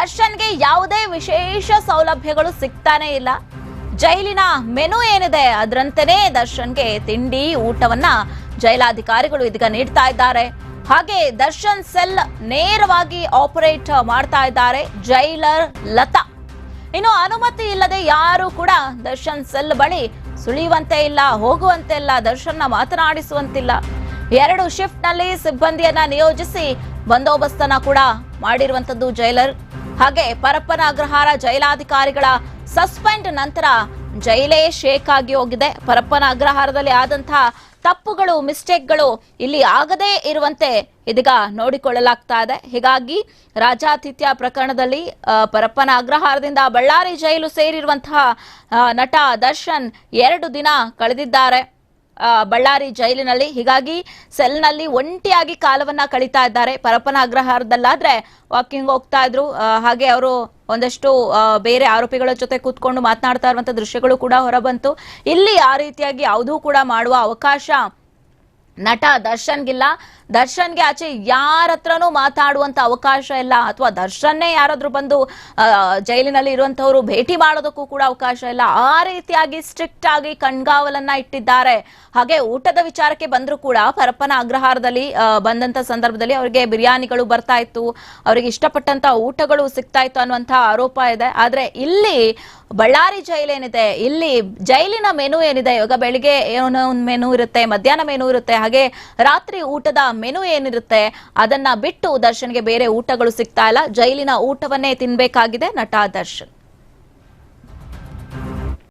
ದರ್ಶನ್ಗೆ ಯಾವುದೇ ವಿಶೇಷ ಸೌಲಭ್ಯಗಳು ಸಿಗ್ತಾನೆ ಇಲ್ಲ. ಜೈಲಿನ ಮೆನು ಏನಿದೆ ಅದರಂತೆಯೇ ದರ್ಶನ್ಗೆ ತಿಂಡಿ, ಊಟವನ್ನ ಜೈಲಾಧಿಕಾರಿಗಳು ಇದೀಗ ನೀಡ್ತಾ ಇದ್ದಾರೆ. ಹಾಗೆ ದರ್ಶನ್ ಸೆಲ್ ನೇರವಾಗಿ ಆಪರೇಟ್ ಮಾಡ್ತಾ ಇದ್ದಾರೆ ಜೈಲರ್ ಲತಾ. ಇನ್ನು ಅನುಮತಿ ಇಲ್ಲದೆ ಯಾರು ಕೂಡ ದರ್ಶನ್ ಸೆಲ್ ಬಳಿ ಸುಳಿಯುವಂತೆ ಇಲ್ಲ, ಹೋಗುವಂತೆ ಇಲ್ಲ, ದರ್ಶನ್ನ ಮಾತನಾಡಿಸುವಂತಿಲ್ಲ. ಎರಡು ಶಿಫ್ಟ್ನಲ್ಲಿ ಸಿಬ್ಬಂದಿಯನ್ನ ನಿಯೋಜಿಸಿ ಬಂದೋಬಸ್ತನ್ನ ಕೂಡ ಮಾಡಿರುವಂತದ್ದು ಜೈಲರ್. ಹಾಗೆ ಪರಪ್ಪನ ಅಗ್ರಹಾರ ಜೈಲಾಧಿಕಾರಿಗಳ ಸಸ್ಪೆಂಡ್ ನಂತರ ಜೈಲೇ ಶೇಕ್ ಆಗಿ ಹೋಗಿದೆ. ಪರಪ್ಪನ ಅಗ್ರಹಾರದಲ್ಲಿ ಆದಂತಹ ತಪ್ಪುಗಳು, ಮಿಸ್ಟೇಕ್ಗಳು ಇಲ್ಲಿ ಆಗದೇ ಇರುವಂತೆ ಇದೀಗ ನೋಡಿಕೊಳ್ಳಲಾಗ್ತಾ ಇದೆ. ಹೀಗಾಗಿ ರಾಜಾತಿಥ್ಯ ಪ್ರಕರಣದಲ್ಲಿ ಪರಪ್ಪನ ಅಗ್ರಹಾರದಿಂದ ಬಳ್ಳಾರಿ ಜೈಲು ಸೇರಿರುವಂತಹ ನಟ ದರ್ಶನ್ ಎರಡು ದಿನ ಕಳೆದಿದ್ದಾರೆ. ಬಳ್ಳಾರಿ ಜೈಲಿನಲ್ಲಿ. ಹೀಗಾಗಿ ಸೆಲ್ನಲ್ಲಿ ಒಂಟಿಯಾಗಿ ಕಾಲವನ್ನ ಕಳೀತಾ ಇದ್ದಾರೆ. ಪರಪ್ಪನ ಅಗ್ರಹಾರದಲ್ಲಾದ್ರೆ ವಾಕಿಂಗ್ ಹೋಗ್ತಾ ಇದ್ರು. ಹಾಗೆ ಅವರು ಒಂದಷ್ಟು ಬೇರೆ ಆರೋಪಿಗಳ ಜೊತೆ ಕೂತ್ಕೊಂಡು ಮಾತನಾಡ್ತಾ ಇರುವಂತ ದೃಶ್ಯಗಳು ಕೂಡ ಹೊರಬಂತು. ಇಲ್ಲಿ ಆ ರೀತಿಯಾಗಿ ಯಾವುದೂ ಕೂಡ ಮಾಡುವ ಅವಕಾಶ ನಟ ದರ್ಶನ್ಗಿಲ್ಲ. ದರ್ಶನ್ಗೆ ಆಚೆ ಯಾರ ಹತ್ರನೂ ಮಾತಾಡುವಂತ ಅವಕಾಶ ಇಲ್ಲ. ಅಥವಾ ದರ್ಶನ್ನೇ ಯಾರಾದ್ರೂ ಬಂದು ಜೈಲಿನಲ್ಲಿ ಇರುವಂತವರು ಭೇಟಿ ಮಾಡೋದಕ್ಕೂ ಕೂಡ ಅವಕಾಶ ಇಲ್ಲ. ಆ ರೀತಿಯಾಗಿ ಸ್ಟ್ರಿಕ್ಟ್ ಆಗಿ ಕಣ್ಗಾವಲನ್ನ ಇಟ್ಟಿದ್ದಾರೆ. ಹಾಗೆ ಊಟದ ವಿಚಾರಕ್ಕೆ ಬಂದ್ರು ಕೂಡ ಪರಪ್ಪನ ಅಗ್ರಹಾರದಲ್ಲಿ ಬಂದಂತ ಸಂದರ್ಭದಲ್ಲಿ ಅವರಿಗೆ ಬಿರಿಯಾನಿಗಳು ಬರ್ತಾ ಇತ್ತು. ಅವರಿಗೆ ಇಷ್ಟಪಟ್ಟಂತ ಊಟಗಳು ಸಿಗ್ತಾ ಇತ್ತು ಅನ್ನುವಂತ ಆರೋಪ ಇದೆ. ಆದ್ರೆ ಇಲ್ಲಿ ಬಳ್ಳಾರಿ ಜೈಲ್ ಏನಿದೆ, ಇಲ್ಲಿ ಜೈಲಿನ ಮೆನು ಏನಿದೆ? ಇವಾಗ ಬೆಳಿಗ್ಗೆ ಏನೋ ಒಂದು ಮೆನು ಇರುತ್ತೆ, ಮಧ್ಯಾಹ್ನ ಮೆನು ಇರುತ್ತೆ. ಹಾಗೆ ರಾತ್ರಿ ಊಟದ ಮೆನು ಏನಿರುತ್ತೆ ಅದನ್ನ ಬಿಟ್ಟು ದರ್ಶನ್ಗೆ ಬೇರೆ ಊಟಗಳು ಸಿಗ್ತಾ ಇಲ್ಲ. ಜೈಲಿನ ಊಟವನ್ನೇ ತಿನ್ಬೇಕಾಗಿದೆ ನಟ ದರ್ಶನ್.